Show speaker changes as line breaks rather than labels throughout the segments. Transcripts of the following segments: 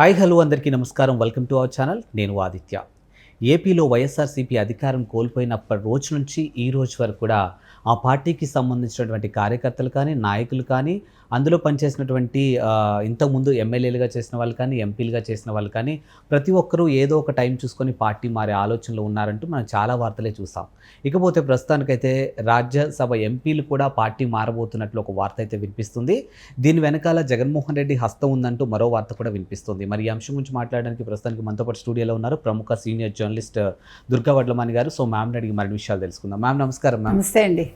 Hi hello అందరికీ నమస్కారం. Welcome to our channel. నేను ఆదిత్య. ఏపీలో వైఎస్ఆర్సీపీ అధికారం కోల్పోయినప్పటి రోజు నుంచి ఈ రోజు వరకు కూడా ఆ పార్టీకి సంబంధించినటువంటి కార్యకర్తలు కానీ నాయకులు కానీ అందులో పనిచేసినటువంటి ఇంతకుముందు ఎమ్మెల్యేలుగా చేసిన వాళ్ళు కానీ ఎంపీలుగా చేసిన వాళ్ళు కానీ ప్రతి ఒక్కరూ ఏదో ఒక టైం చూసుకొని పార్టీ మారే ఆలోచనలో ఉన్నారంటూ మనం చాలా వార్తలే చూసాం. ఇకపోతే ప్రస్తుతానికైతే రాజ్యసభ ఎంపీలు కూడా పార్టీ మారబోతున్నట్లు ఒక వార్త అయితే వినిపిస్తుంది. దీని వెనకాల జగన్మోహన్ రెడ్డి హస్తం ఉందంటూ మరో వార్త కూడా వినిపిస్తుంది. మరి ఈ అంశం గురించి మాట్లాడడానికి ప్రస్తుతానికి మనతో పాటు స్టూడియోలో ఉన్నారు ప్రముఖ సీనియర్ జర్నలిస్ట్ దుర్గా వడ్లమాని గారు. సో మ్యామ్ అడిగి మరిన్ని విషయాలు తెలుసుకుందాం. మ్యామ్ నమస్కారం మ్యామ్.
నమస్తే అండి.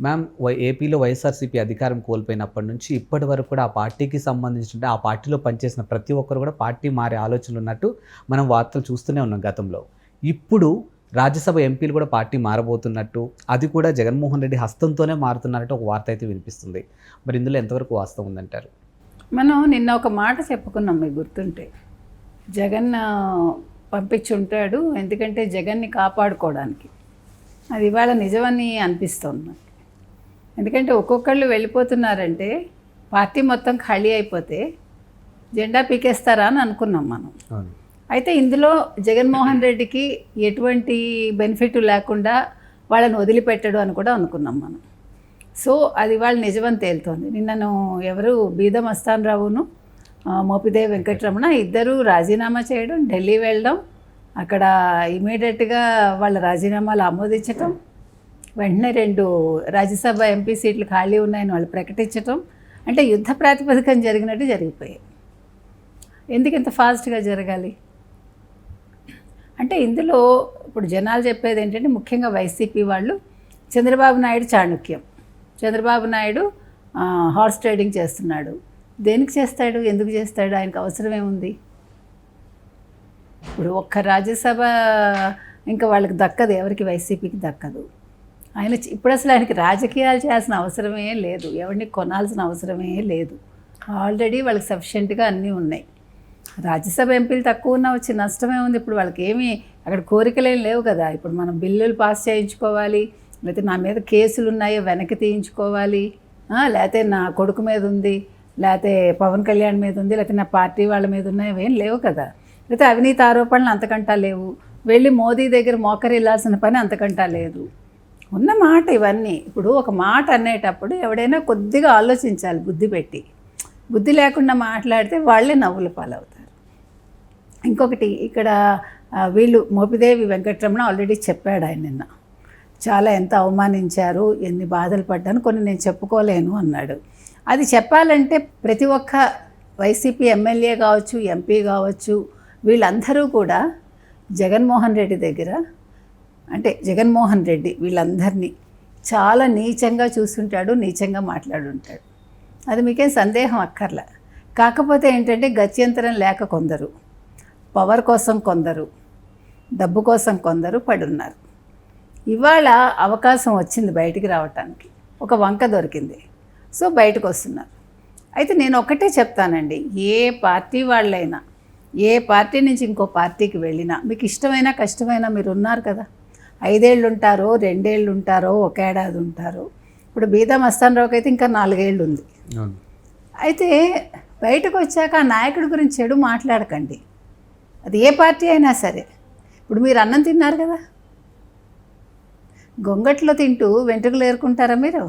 మ్యామ్ వై- ఏపీలో వైఎస్ఆర్సీపీ అధికారం కోల్పోయినప్పటి నుంచి ఇప్పటి వరకు కూడా ఆ పార్టీకి సంబంధించిన ఆ పార్టీలో పనిచేసిన ప్రతి ఒక్కరు కూడా పార్టీ మారే ఆలోచనలు ఉన్నట్టు మనం వార్తలు చూస్తూనే ఉన్నాం గతంలో. ఇప్పుడు రాజ్యసభ ఎంపీలు కూడా పార్టీ మారబోతున్నట్టు అది కూడా జగన్మోహన్ రెడ్డి హస్తంతోనే మారుతున్నట్టు ఒక వార్త అయితే వినిపిస్తుంది. మరి ఇందులో ఎంతవరకు వాస్తవం ఉందంటారు?
మనం నిన్న ఒక మాట చెప్పుకున్నాం మీకు గుర్తుంటే. జగన్ పంపించుంటాడు ఎందుకంటే జగన్ని కాపాడుకోవడానికి. అది ఇవాళ నిజమని అనిపిస్తుంది నాకు. ఎందుకంటే ఒక్కొక్కళ్ళు వెళ్ళిపోతున్నారంటే పార్టీ మొత్తం ఖాళీ అయిపోతే జెండా పీకేస్తారా అని అనుకున్నాం మనం. అయితే ఇందులో జగన్మోహన్ రెడ్డికి ఎటువంటి బెనిఫిట్ లేకుండా వాళ్ళని వదిలిపెట్టడు అని కూడా అనుకున్నాం మనం. సో అది వాళ్ళు నిజమని తేలుతోంది. నిన్నను ఎవరు బీదం అస్తాన్ రావును మోపిదేవి వెంకటరమణ ఇద్దరు రాజీనామా చేయడం ఢిల్లీ వెళ్ళడం అక్కడ ఇమీడియట్గా వాళ్ళ రాజీనామాలు ఆమోదించటం వెంటనే రెండు రాజ్యసభ ఎంపీ సీట్లు ఖాళీ ఉన్నాయని వాళ్ళు ప్రకటించటం అంటే యుద్ధ ప్రాతిపదికన జరిగినట్టు జరిగిపోయాయి. ఎందుకు ఇంత ఫాస్ట్గా జరగాలి? అంటే ఇందులో ఇప్పుడు జనాలు చెప్పేది ఏంటంటే ముఖ్యంగా వైసీపీ వాళ్ళు చంద్రబాబు నాయుడు చాణుక్యం. చంద్రబాబు నాయుడు హార్స్ ట్రేడింగ్ చేస్తున్నాడు. దేనికి చేస్తాడు? ఎందుకు చేస్తాడు? ఆయనకు అవసరమేముంది ఇప్పుడు ఒక్క రాజ్యసభ ఇంకా వాళ్ళకి దక్కదు ఎవరికి వైసీపీకి దక్కదు. ఆయన ఇప్పుడు అసలు ఆయనకి రాజకీయాలు చేయాల్సిన అవసరమే లేదు. ఎవరిని కొనాల్సిన అవసరమే లేదు. ఆల్రెడీ వాళ్ళకి సఫిషియెంట్గా అన్నీ ఉన్నాయి. రాజ్యసభ ఎంపీలు తక్కువ ఉన్న వచ్చి నష్టమే ఉంది. ఇప్పుడు వాళ్ళకి ఏమీ అక్కడ కోరికలేం లేవు కదా. ఇప్పుడు మనం బిల్లులు పాస్ చేయించుకోవాలి లేకపోతే నా మీద కేసులు ఉన్నాయో వెనక్కి తీయించుకోవాలి లేకపోతే నా కొడుకు మీద ఉంది లేకపోతే పవన్ కళ్యాణ్ మీద ఉంది లేకపోతే నా పార్టీ వాళ్ళ మీద ఉన్నాయో ఏం లేవు కదా. లేకపోతే అవినీతి ఆరోపణలు అంతకంటా లేవు. వెళ్ళి మోదీ దగ్గర మోకరిల్లాల్సిన పని అంతకంటా లేదు. ఉన్న మాట ఇవన్నీ. ఇప్పుడు ఒక మాట అనేటప్పుడు ఎవడైనా కొద్దిగా ఆలోచించాలి బుద్ధి పెట్టి. బుద్ధి లేకుండా మాట్లాడితే వాళ్ళే నవ్వుల పాలవుతారు. ఇంకొకటి ఇక్కడ వీళ్ళు మోపిదేవి వెంకటరమణ ఆల్రెడీ చెప్పాడు ఆయన నిన్న. చాలా ఎంత అవమానించారు ఎన్ని బాధలు పడ్డాను కొన్ని నేను చెప్పుకోలేను అన్నాడు. అది చెప్పాలంటే ప్రతి ఒక్క వైసీపీ ఎమ్మెల్యే కావచ్చు ఎంపీ కావచ్చు వీళ్ళందరూ కూడా జగన్మోహన్ రెడ్డి దగ్గర అంటే జగన్మోహన్ రెడ్డి వీళ్ళందరినీ చాలా నీచంగా చూస్తుంటాడు నీచంగా మాట్లాడుంటాడు. అది మీకేం సందేహం అక్కర్లా. కాకపోతే ఏంటంటే గత్యంతరం లేక కొందరు పవర్ కోసం కొందరు డబ్బు కోసం కొందరు పడున్నారు. ఇవాళ అవకాశం వచ్చింది బయటికి రావటానికి. ఒక వంక దొరికింది. సో బయటకు వస్తున్నారు అయితే నేను ఒకటే చెప్తానండి ఏ పార్టీ వాళ్ళైనా ఏ పార్టీ నుంచి ఇంకో పార్టీకి వెళ్ళినా మీకు ఇష్టమైనా కష్టమైనా మీరు ఉన్నారు కదా. ఐదేళ్ళు ఉంటారో రెండేళ్ళు ఉంటారో ఒక ఏడాది ఉంటారో ఇప్పుడు బీదా మస్తాన్ రావుకి అయితే ఇంకా నాలుగేళ్ళు ఉంది అయితే బయటకు వచ్చాక ఆ నాయకుడి గురించి చెడు మాట్లాడకండి. అది ఏ పార్టీ అయినా సరే. ఇప్పుడు మీరు అన్నం తిన్నారు కదా. గొంగట్లో తింటూ వెంట్రుకలు ఏరుకుంటారా మీరు?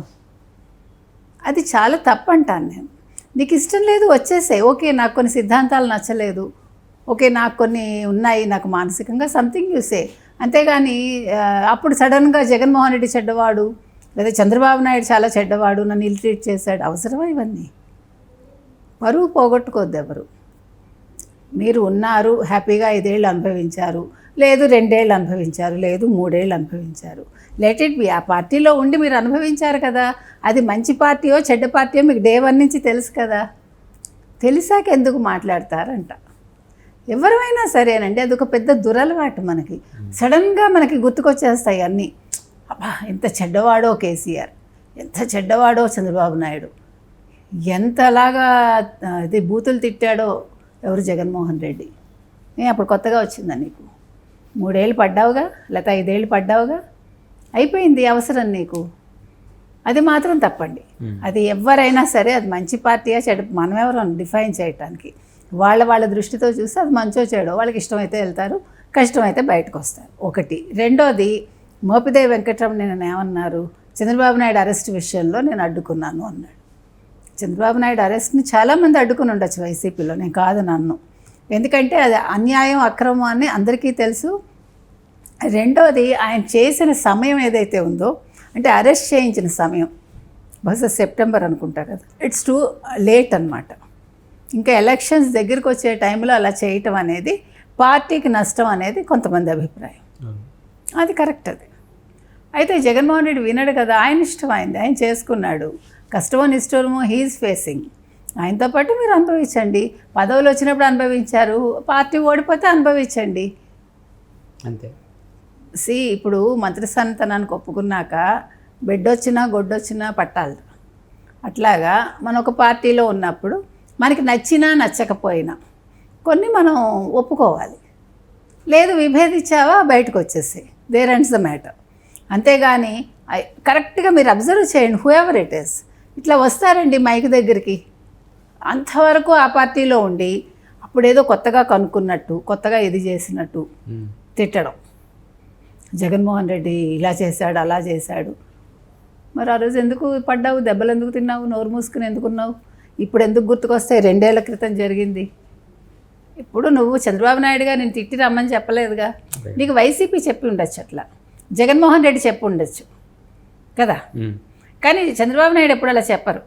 అది చాలా తప్పు అంటాను నేను. నీకు ఇష్టం లేదు వచ్చేసే ఓకే నాకు కొన్ని సిద్ధాంతాలు నచ్చలేదు. ఓకే నాకు కొన్ని ఉన్నాయి నాకు మానసికంగా సంథింగ్ యూసే అంతేగాని అప్పుడు సడన్గా జగన్మోహన్ రెడ్డి చెడ్డవాడు లేదా చంద్రబాబు నాయుడు చాలా చెడ్డవాడు నన్ను ఇల్ట్రీట్ చేశాడు అవసరమా ఇవన్నీ? పరువు పోగొట్టుకోద్దు ఎవరు. మీరు ఉన్నారు హ్యాపీగా ఐదేళ్ళు అనుభవించారు లేదు రెండేళ్ళు అనుభవించారు లేదు మూడేళ్ళు అనుభవించారు. లెట్ ఇట్ బి ఆ పార్టీలో ఉండి మీరు అనుభవించారు కదా. అది మంచి పార్టీయో చెడ్డ పార్టీయో మీకు డే వన్ నుంచి తెలుసు కదా. తెలిసాక ఎందుకు మాట్లాడతారంట. ఎవరైనా సరేనండి అది ఒక పెద్ద దురలవాటు మనకి. సడన్గా మనకి గుర్తుకొచ్చేస్తాయి అన్నీ. అబ్బా ఎంత చెడ్డవాడో కేసీఆర్ ఎంత చెడ్డవాడో చంద్రబాబు నాయుడు ఎంతలాగా ఇది బూతులు తిట్టాడో ఎవరు జగన్మోహన్ రెడ్డి? ఏ అప్పుడు కొత్తగా వచ్చిందా నీకు? మూడేళ్ళు పడ్డావుగా లేకపోతే ఐదేళ్ళు పడ్డావుగా? అయిపోయింది అవసరం నీకు? అది మాత్రం తప్పండి. అది ఎవరైనా సరే అది మంచి పార్టీయా చెడు మనమెవరం డిఫైన్ చేయటానికి. వాళ్ళ వాళ్ళ దృష్టితో చూస్తే అది మంచో చెడో వాళ్ళకి ఇష్టమైతే వెళ్తారు కష్టమైతే బయటకు వస్తారు. ఒకటి. రెండోది మోపిదేవి వెంకటరమణ నేను ఏమన్నారు? చంద్రబాబు నాయుడు అరెస్ట్ విషయంలో నేను అడ్డుకున్నాను అన్నాడు. చంద్రబాబు నాయుడు అరెస్ట్ని చాలామంది అడ్డుకుని ఉండొచ్చు వైసీపీలో నేను కాదు నన్ను. ఎందుకంటే అది అన్యాయం అక్రమం అని అందరికీ తెలుసు. రెండోది ఆయన చేసిన సమయం ఏదైతే ఉందో అంటే అరెస్ట్ చేయించిన సమయం బహుశా సెప్టెంబర్ అనుకుంటా కదా ఇట్స్ టూ లేట్ అనమాట ఇంకా ఎలక్షన్స్ దగ్గరికి వచ్చే టైంలో అలా చేయటం అనేది పార్టీకి నష్టం అనేది కొంతమంది అభిప్రాయం. అది కరెక్ట్ అది. అయితే జగన్మోహన్ రెడ్డి వినడు కదా ఆయన ఇష్టం అయింది ఆయన చేసుకున్నాడు. కష్టమో నిష్టమో హీఈస్ ఫేసింగ్ ఆయనతో పాటు మీరు అనుభవించండి. పదవులు వచ్చినప్పుడు అనుభవించారు పార్టీ ఓడిపోతే అనుభవించండి.
అంతే.
సి ఇప్పుడు మంత్రిస్థానతనానికి ఒప్పుకున్నాక బెడ్డొచ్చినా గొడ్డొచ్చినా పట్టాలి అట్లాగా మన ఒక పార్టీలో ఉన్నప్పుడు మనకి నచ్చినా నచ్చకపోయినా కొన్ని మనం ఒప్పుకోవాలి. లేదు విభేదించావా బయటకు వచ్చేసి. దేర్ ఎండ్స్ ద మ్యాటర్ అంతేగాని కరెక్ట్గా మీరు అబ్జర్వ్ చేయండి హూ ఎవర్ ఇట్ ఈస్ ఇట్లా వస్తారండి మైక్ దగ్గరికి. అంతవరకు ఆ పార్టీలో ఉండి అప్పుడేదో కొత్తగా కనుక్కున్నట్టు కొత్తగా ఇది చేసినట్టు. తిట్టడం. జగన్మోహన్ రెడ్డి ఇలా చేశాడు అలా చేశాడు. మరి ఆ రోజు ఎందుకు పడ్డావు దెబ్బలు ఎందుకు తిన్నావు నోరు మూసుకుని ఎందుకున్నావు? ఇప్పుడు ఎందుకు గుర్తుకొస్తాయి? రెండేళ్ళ క్రితం జరిగింది. ఇప్పుడు నువ్వు చంద్రబాబు నాయుడుగా నేను తిట్టి రమ్మని చెప్పలేదుగా. నీకు వైసీపీ చెప్పి ఉండొచ్చు అట్లా. జగన్మోహన్ రెడ్డి చెప్పి ఉండొచ్చు. కదా. కానీ చంద్రబాబు నాయుడు ఎప్పుడు అలా చెప్పరు.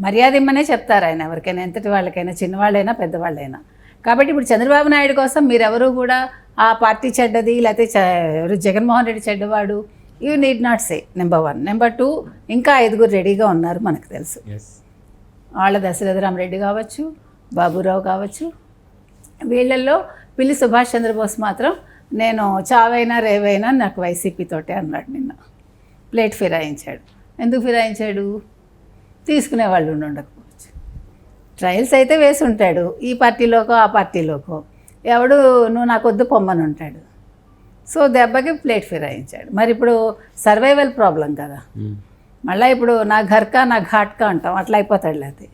మర్యాద ఇమ్మనే చెప్తారు ఆయన ఎవరికైనా ఎంతటి వాళ్ళకైనా చిన్నవాళ్ళైనా పెద్దవాళ్ళైనా. కాబట్టి ఇప్పుడు చంద్రబాబు నాయుడు కోసం మీరెవరూ కూడా ఆ పార్టీ చెడ్డది లేకపోతే జగన్మోహన్ రెడ్డి చెడ్డవాడు you need not say number one. Number two ఇంకా ఐదుగురు రెడీగా ఉన్నారు మనకు తెలుసు. వాళ్ళ దశరథరామరెడ్డి కావచ్చు బాబురావు కావచ్చు. వీళ్ళల్లో పిల్లి సుభాష్ చంద్రబోస్ మాత్రం నేను చావైనా రేవైనా నాకు వైసీపీ తోటే అన్నాడు నిన్న. ప్లేట్ ఫిరాయించాడు. ఎందుకు ఫిరాయించాడు? తీసుకునే వాళ్ళు ఉండకపోవచ్చు. ట్రయల్స్ అయితే వేసి ఉంటాడు. ఈ పార్టీలోకో ఆ పార్టీలోకో. ఎవడు? నువ్వు నాకు వద్దు పొమ్మని ఉంటాడు. సో దెబ్బకి ప్లేట్ ఫిరాయించాడు. మరి ఇప్పుడు సర్వైవల్ ప్రాబ్లం కదా. మళ్ళీ ఇప్పుడు నా ఘర్కా నా ఘాట్కా అంటాం. అట్లా అయిపోతాడు లేకపోతే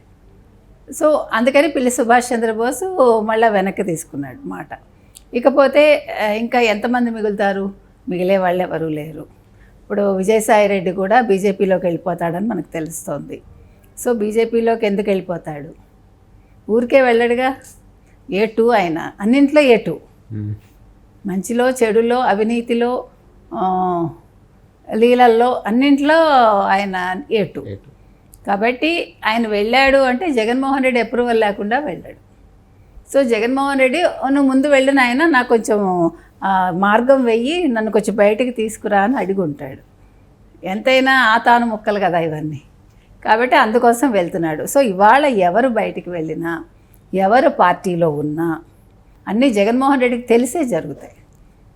సో అందుకని పిల్లి సుభాష్ చంద్రబోసు మళ్ళీ వెనక్కి తీసుకున్నాడు మాట. ఇకపోతే ఇంకా ఎంతమంది మిగులుతారు? మిగిలే వాళ్ళు ఎవరు లేరు. ఇప్పుడు విజయసాయి రెడ్డి కూడా బీజేపీలోకి వెళ్ళిపోతాడని మనకు తెలుస్తోంది. సో బీజేపీలోకి ఎందుకు వెళ్ళిపోతాడు? ఊరికే వెళ్ళడుగా? ఏ టూ ఆయన అన్నింట్లో ఏ టూ. మంచిలో చెడులో అవినీతిలో లీలల్లో అన్నింట్లో ఆయన ఏటు. కాబట్టి ఆయన వెళ్ళాడు అంటే జగన్మోహన్ రెడ్డి అప్రూవల్ లేకుండా వెళ్ళాడు. సో జగన్మోహన్ రెడ్డి "ఓ, నువ్వు ముందు వెళ్ళిన ఆయన నాకు కొంచెం మార్గం వెయ్యి నన్ను కొంచెం బయటికి తీసుకురా అని అడిగి ఉంటాడు. ఎంతైనా ఆ తాను ముక్కలు కదా ఇవన్నీ. కాబట్టి అందుకోసం వెళ్తున్నాడు. సో ఇవాళ ఎవరు బయటికి వెళ్ళినా ఎవరు పార్టీలో ఉన్నా అన్నీ జగన్మోహన్ రెడ్డికి తెలిసే జరుగుతాయి.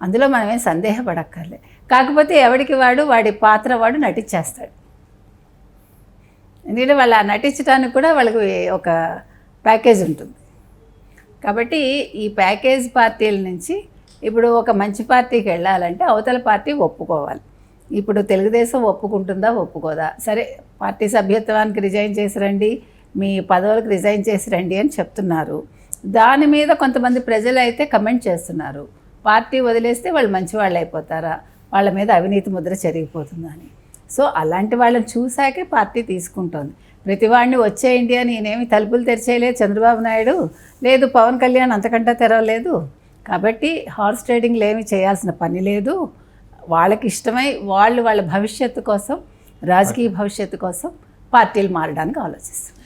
అందులో మనమేం సందేహపడక్కర్లే. కాకపోతే ఎవడికి వాడు వాడి పాత్ర వాడు నటించేస్తాడు. ఎందుకంటే వాళ్ళు ఆ నటించడానికి కూడా వాళ్ళకి ఒక ప్యాకేజ్ ఉంటుంది. కాబట్టి ఈ ప్యాకేజ్ పార్టీల నుంచి ఇప్పుడు ఒక మంచి పార్టీకి వెళ్ళాలంటే అవతల పార్టీ ఒప్పుకోవాలి. ఇప్పుడు తెలుగుదేశం ఒప్పుకుంటుందా ఒప్పుకోదా? సరే పార్టీ సభ్యత్వానికి రిజైన్ చేసి రండి మీ పదవులకు రిజైన్ చేసి రండి అని చెప్తున్నారు. దాని మీద కొంతమంది ప్రజలు అయితే కమెంట్ చేస్తున్నారు. పార్టీ వదిలేస్తే వాళ్ళు మంచి వాళ్ళు అయిపోతారా? వాళ్ళ మీద అవినీతి ముద్ర చెరిగిపోతుందని. సో అలాంటి వాళ్ళని చూశాకే పార్టీ తీసుకుంటోంది. ప్రతి వాడిని వచ్చేయండి అని నేనేమి తలుపులు తెరిచేయలేదు చంద్రబాబు నాయుడు? లేదు పవన్ కళ్యాణ్ అంతకంటే తెరవలేదు. కాబట్టి హార్స్ ట్రేడింగ్లు ఏమి చేయాల్సిన పని లేదు. వాళ్ళకి ఇష్టమై వాళ్ళు వాళ్ళ భవిష్యత్తు కోసం రాజకీయ భవిష్యత్తు కోసం పార్టీలు మారడానికి ఆలోచిస్తున్నారు.